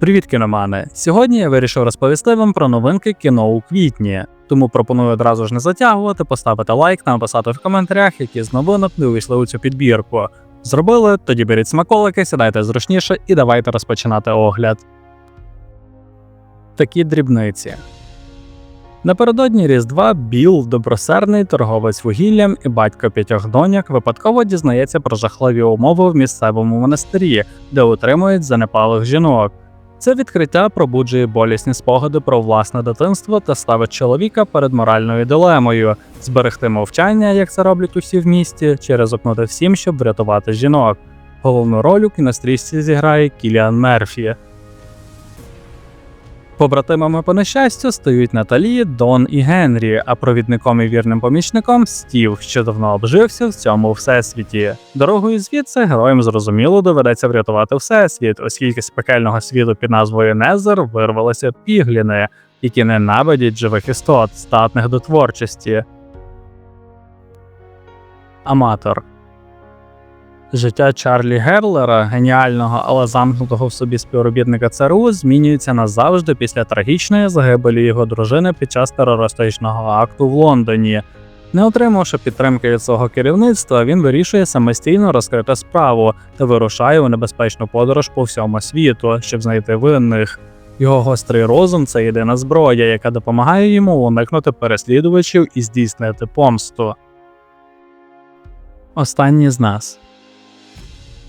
Привіт, кіномани! Сьогодні я вирішив розповісти вам про новинки кіно у квітні. Тому пропоную одразу ж не затягувати, поставити лайк та написати в коментарях, які з новинок не увійшли у цю підбірку. Зробили, тоді беріть смаколики, сідайте зручніше і давайте розпочинати огляд. Такі дрібниці. Напередодні Різдва Біл, добросердний торговець вугіллям і батько п'ятьох доняк, випадково дізнається про жахливі умови в місцевому монастирі, де утримують занепалих жінок. Це відкриття пробуджує болісні спогади про власне дитинство та ставить чоловіка перед моральною дилемою зберегти мовчання, як це роблять усі в місті, чи ризикнути всім, щоб врятувати жінок. Головну роль у кінострічці зіграє Кіліан Мерфі. Побратимами по нещастю стають Наталі, Дон і Генрі, а провідником і вірним помічником Стів, що давно обжився в цьому всесвіті. Дорогою звідси героям зрозуміло доведеться врятувати всесвіт, оскільки з пекельного світу під назвою Незер вирвалися пігліни, які ненавидять живих істот, статних до творчості. Аматор Життя Чарлі Герлера, геніального, але замкнутого в собі співробітника ЦРУ, змінюється назавжди після трагічної загибелі його дружини під час терористичного акту в Лондоні. Не отримавши підтримки від свого керівництва, він вирішує самостійно розкрити справу та вирушає у небезпечну подорож по всьому світу, щоб знайти винних. Його гострий розум це єдина зброя, яка допомагає йому уникнути переслідувачів і здійснити помсту. Останній з нас.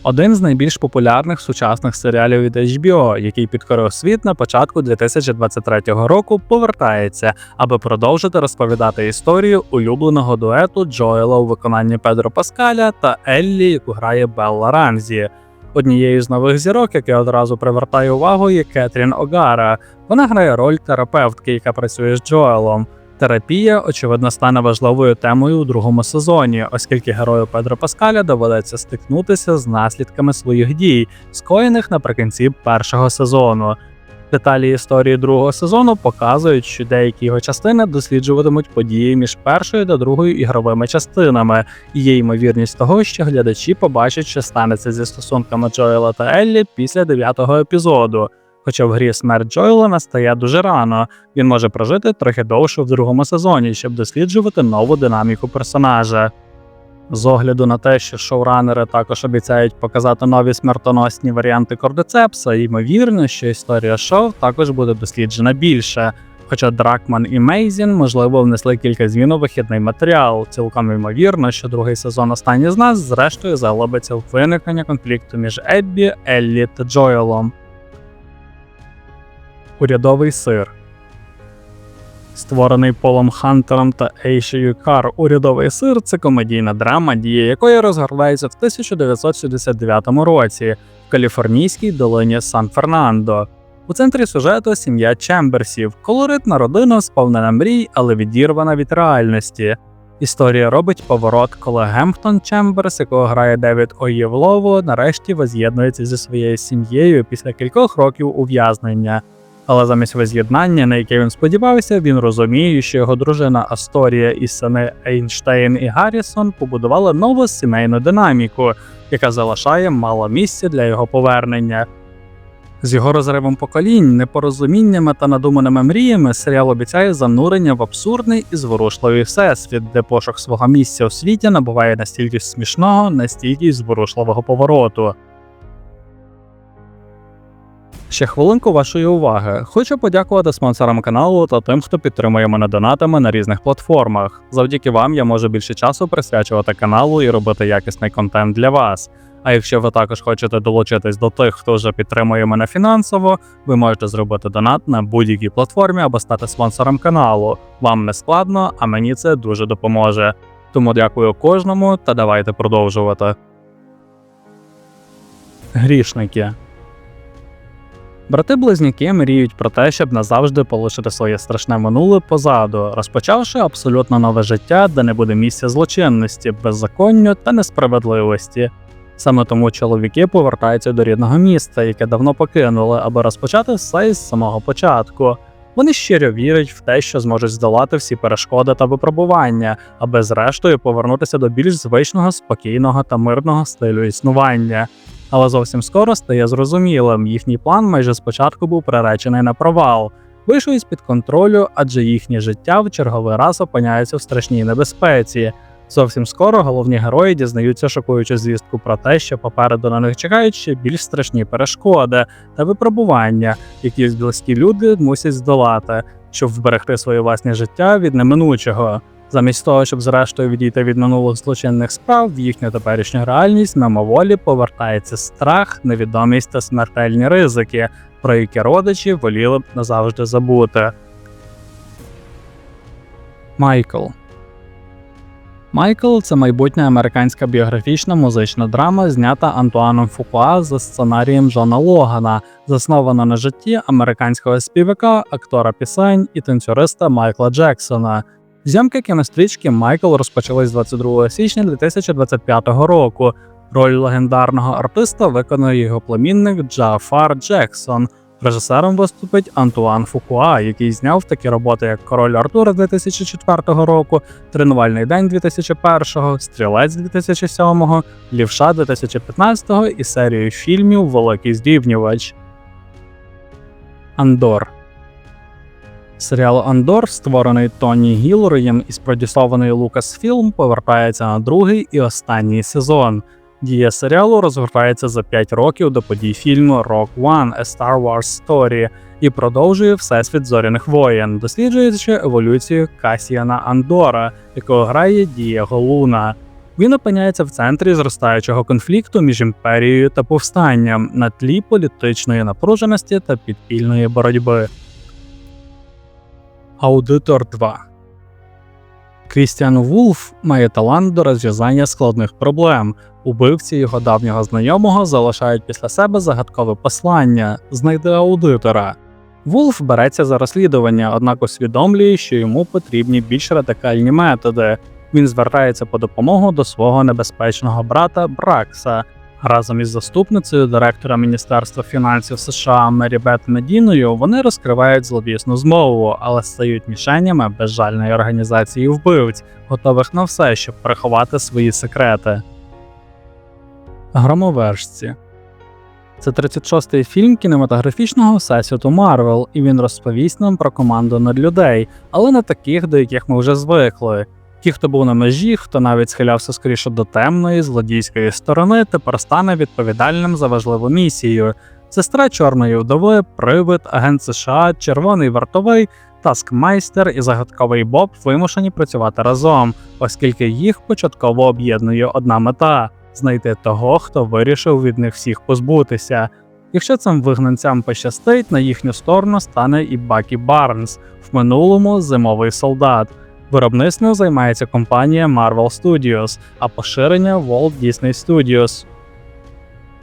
Один з найбільш популярних сучасних серіалів від HBO, який підкорив світ на початку 2023 року, повертається, аби продовжити розповідати історію улюбленого дуету Джоела у виконанні Педро Паскаля та Еллі, яку грає Белла Ранзі. Однією з нових зірок, яка одразу привертає увагу, є Кетрін Огара. Вона грає роль терапевтки, яка працює з Джоелом. Терапія, очевидно, стане важливою темою у другому сезоні, оскільки герою Педро Паскаля доведеться стикнутися з наслідками своїх дій, скоєних наприкінці першого сезону. Деталі історії другого сезону показують, що деякі його частини досліджуватимуть події між першою та другою ігровими частинами, і є ймовірність того, що глядачі побачать, що станеться зі стосунками Джоела та Еллі після дев'ятого епізоду. Хоча в грі смерть Джоела настає дуже рано, він може прожити трохи довше в другому сезоні, щоб досліджувати нову динаміку персонажа. З огляду на те, що шоуранери також обіцяють показати нові смертоносні варіанти кордицепса, ймовірно, що історія шоу також буде досліджена більше. Хоча Дракман і Мейзін, можливо, внесли кілька змін у вихідний матеріал. Цілком ймовірно, що другий сезон останній з нас, зрештою, заглибиться в виникнення конфлікту між Еббі, Еллі та Джоелом. Урядовий сир. Створений Полом Хантером та Ейшею Кар, урядовий сир це комедійна драма, дія якої розгортається в 1969 році в каліфорнійській долині Сан-Фернандо. У центрі сюжету сім'я Чемберсів, колоритна родина, сповнена мрій, але відірвана від реальності. Історія робить поворот, коли Гемптон Чемберс, якого грає Девід Оєвлово, нарешті воз'єднується зі своєю сім'єю після кількох років ув'язнення. Але замість воз'єднання, на яке він сподівався, він розуміє, що його дружина Асторія і сини Ейнштейн і Гаррісон побудували нову сімейну динаміку, яка залишає мало місця для його повернення. З його розривом поколінь, непорозуміннями та надуманими мріями серіал обіцяє занурення в абсурдний і зворушливий всесвіт, де пошук свого місця у світі набуває настільки смішного, настільки зворушливого повороту. Ще хвилинку вашої уваги. Хочу подякувати спонсорам каналу та тим, хто підтримує мене донатами на різних платформах. Завдяки вам я можу більше часу присвячувати каналу і робити якісний контент для вас. А якщо ви також хочете долучитись до тих, хто вже підтримує мене фінансово, ви можете зробити донат на будь-якій платформі або стати спонсором каналу. Вам не складно, а мені це дуже допоможе. Тому дякую кожному та давайте продовжувати. Грішники. Брати-близнюки мріють про те, щоб назавжди полишити своє страшне минуле позаду, розпочавши абсолютно нове життя, де не буде місця злочинності, беззаконню та несправедливості. Саме тому чоловіки повертаються до рідного міста, яке давно покинули, аби розпочати все із самого початку. Вони щиро вірять в те, що зможуть здолати всі перешкоди та випробування, аби зрештою повернутися до більш звичного, спокійного та мирного стилю існування. Але зовсім скоро стає зрозумілим. Їхній план майже спочатку був приречений на провал. Вийшов із під контролю, адже їхнє життя в черговий раз опиняється в страшній небезпеці. Зовсім скоро головні герої дізнаються шокуючу звістку про те, що попереду на них чекають ще більш страшні перешкоди та випробування, які близькі люди мусять здолати, щоб вберегти своє власне життя від неминучого. Замість того, щоб зрештою відійти від минулих злочинних справ, в їхню теперішню реальність мимоволі повертається страх, невідомість та смертельні ризики, про які родичі воліли б назавжди забути. Майкл Майкл це майбутня американська біографічна музична драма, знята Антуаном Фукуа за сценарієм Джона Логана, заснована на житті американського співака, актора пісень і танцюриста Майкла Джексона. Зйомки кінострічки Майкл розпочались 22 січня 2025 року. Роль легендарного артиста виконує його племінник Джафар Джексон. Режисером виступить Антуан Фукуа, який зняв такі роботи, як Король Артура 2004 року, Тренувальний день 2001, Стрілець 2007, Лівша 2015 і серію фільмів Великий Здібнювач. Андор Серіал Андор, створений Тоні Гілроєм і спродюсований Lucasfilm, повертається на другий і останній сезон. Дія серіалу розгортається за 5 років до подій фільму Rock One – A Star Wars Story і продовжує всесвіт зоряних воєн, досліджуючи еволюцію Касіана Андора, якого грає Дієго Луна. Він опиняється в центрі зростаючого конфлікту між імперією та повстанням на тлі політичної напруженості та підпільної боротьби. Аудитор 2 Крістіан Вулф має талант до розв'язання складних проблем. Убивці його давнього знайомого залишають після себе загадкове послання знайди аудитора. Вулф береться за розслідування, однак усвідомлює, що йому потрібні більш радикальні методи. Він звертається по допомогу до свого небезпечного брата Бракса. Разом із заступницею директора Міністерства фінансів США Мері Бет Медіною вони розкривають зловісну змову, але стають мішенями безжальної організації вбивць, готових на все, щоб приховати свої секрети. Громовержці це 36-й фільм кінематографічного всесвіту Марвел, і він розповість нам про команду надлюдей, але не таких, до яких ми вже звикли. Ті, хто був на межі, хто навіть схилявся скоріше до темної, злодійської сторони, тепер стане відповідальним за важливу місію. Сестра Чорної вдови, привид, агент США, червоний вартовий, таскмайстер і загадковий Боб вимушені працювати разом, оскільки їх початково об'єднує одна мета знайти того, хто вирішив від них всіх позбутися. Якщо цим вигнанцям пощастить, на їхню сторону стане і Бакі Барнс, в минулому зимовий солдат. Виробництвом займається компанія Marvel Studios, а поширення Walt Disney Studios.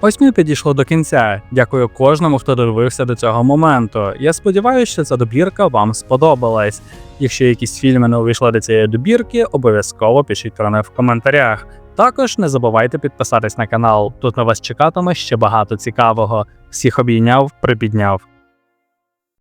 Ось ми підійшло до кінця. Дякую кожному, хто дивився до цього моменту. Я сподіваюся, що ця добірка вам сподобалась. Якщо якісь фільми не увійшли до цієї добірки, обов'язково пишіть про них в коментарях. Також не забувайте підписатись на канал. Тут на вас чекатиме ще багато цікавого. Всіх обійняв, припідняв.